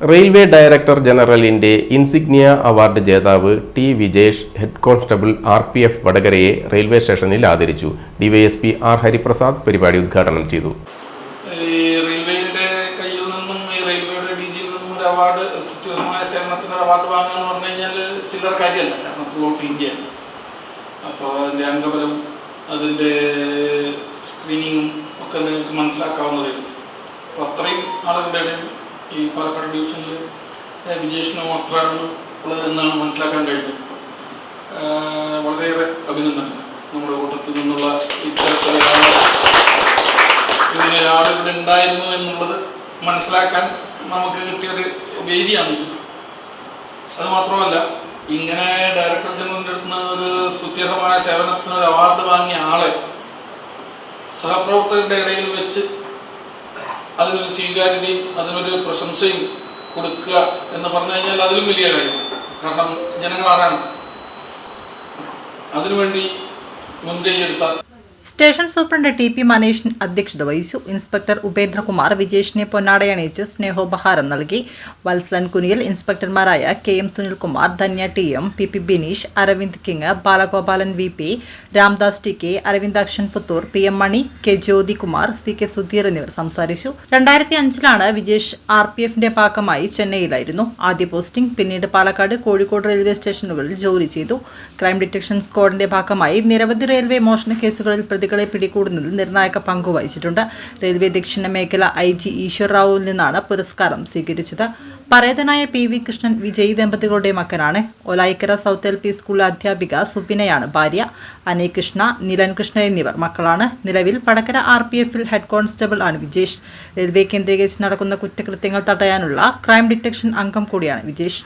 Railway director ജനറലിന്റെ insignia award ജേതാവ് T Vijesh head constable R P F വടകരയെ railway സ്റ്റേഷനിൽ ആദരിച്ചു. ഡിവൈഎസ്പി ആർ ഹരിപ്രസാദ് പരിപാടി ഉദ്ഘാടനം ചെയ്തു. അവാർഡ് അവാർഡ് ചില്ലറ ഇന്ത്യ അപ്പോൾ അതിന്റെ സ്ക്രീനിങ്ങും ഒക്കെ നിങ്ങൾക്ക് മനസ്സിലാക്കാവുന്നതേ അപ്പോൾ അത്രയും ആളുകളുടെ ഈ പാലക്കാട് ഡിവിഷനിൽ വിജേഷിന് മാത്രമാണ് ഉള്ളത് എന്നാണ് മനസ്സിലാക്കാൻ കഴിഞ്ഞത്. വളരെയേറെ അഭിനന്ദനം നമ്മുടെ കൂട്ടത്തിൽ നിന്നുള്ള ഇത്തരത്തിലുള്ള ഇങ്ങനെ ഇവിടെ ഉണ്ടായിരുന്നു എന്നുള്ളത് മനസ്സിലാക്കാൻ നമുക്ക് കിട്ടിയൊരു വേദിയാണിത്. അത് മാത്രമല്ല ഇങ്ങനെ ഡയറക്ടർ ജനറലിന്റെ അടുത്ത് നിന്ന് ഒരു സ്തുത്യർഹമായ സേവനത്തിന് ഒരു അവാർഡ് വാങ്ങിയ ആളെ സഹപ്രവർത്തകരുടെ ഇടയിൽ വെച്ച് അതിനൊരു സ്വീകാര്യതയും അതിനൊരു പ്രശംസയും കൊടുക്കുക എന്ന് പറഞ്ഞു കഴിഞ്ഞാൽ അതിലും വലിയ കാര്യം. കാരണം ജനങ്ങൾ ആരാണ് അതിനുവേണ്ടി മുൻകൈയെടുത്ത station superintendent T P Manish അധ്യക്ഷത വഹിച്ചു. ഇൻസ്പെക്ടർ ഉപേന്ദ്രകുമാർ വിജേഷിനെ പൊന്നാടയണിയിച്ച് സ്നേഹോപഹാരം നൽകി. Valsalan Kuniyil ഇൻസ്പെക്ടർമാരായ K M Sunilkumar Dhanya T M P P Bineesh Aravind King Balagopalan V P Ramdas T K Aravindakshan Puthur P M Mani K Jyothikumar C K Sudheer എന്നിവർ സംസാരിച്ചു. രണ്ടായിരത്തി അഞ്ചിലാണ് വിജേഷ് ആർ പി എഫിന്റെ ഭാഗമായി ചെന്നൈയിലായിരുന്നു. ആദ്യ പോസ്റ്റിംഗ് പിന്നീട് പാലക്കാട് കോഴിക്കോട് റെയിൽവേ സ്റ്റേഷനുകളിൽ ജോലി ചെയ്തു. ക്രൈം ഡിറ്റക്ഷൻ സ്ക്വാഡിന്റെ ഭാഗമായി നിരവധി റെയിൽവേ മോഷണ കേസുകളിൽ പ്രതികളെ പിടികൂടുന്നതിൽ നിർണായക പങ്ക് വഹിച്ചിട്ടുണ്ട്. റെയിൽവേ ദക്ഷിണ മേഖല ഐ ജി ഈശ്വർ റാവുവിൽ നിന്നാണ് പുരസ്കാരം സ്വീകരിച്ചത്. പരേതനായ പി വി കൃഷ്ണൻ വിജയ് ദമ്പതികളുടെ മകനാണ്. ഒലായിക്കര സൗത്ത് എൽ പി സ്കൂളിലെ അധ്യാപിക സുബിനയാണ് ഭാര്യ. അനികൃഷ്ണ കൃഷ്ണ നിലൻ കൃഷ്ണ എന്നിവർ മക്കളാണ്. നിലവിൽ വടക്കര ആർ പി എഫിൽ ഹെഡ് കോൺസ്റ്റബിൾ ആണ് വിജേഷ്. റെയിൽവേ കേന്ദ്രീകരിച്ച് നടക്കുന്ന കുറ്റകൃത്യങ്ങൾ തടയാനുള്ള ക്രൈം ഡിറ്റക്ഷൻ അംഗം കൂടിയാണ് വിജേഷ്.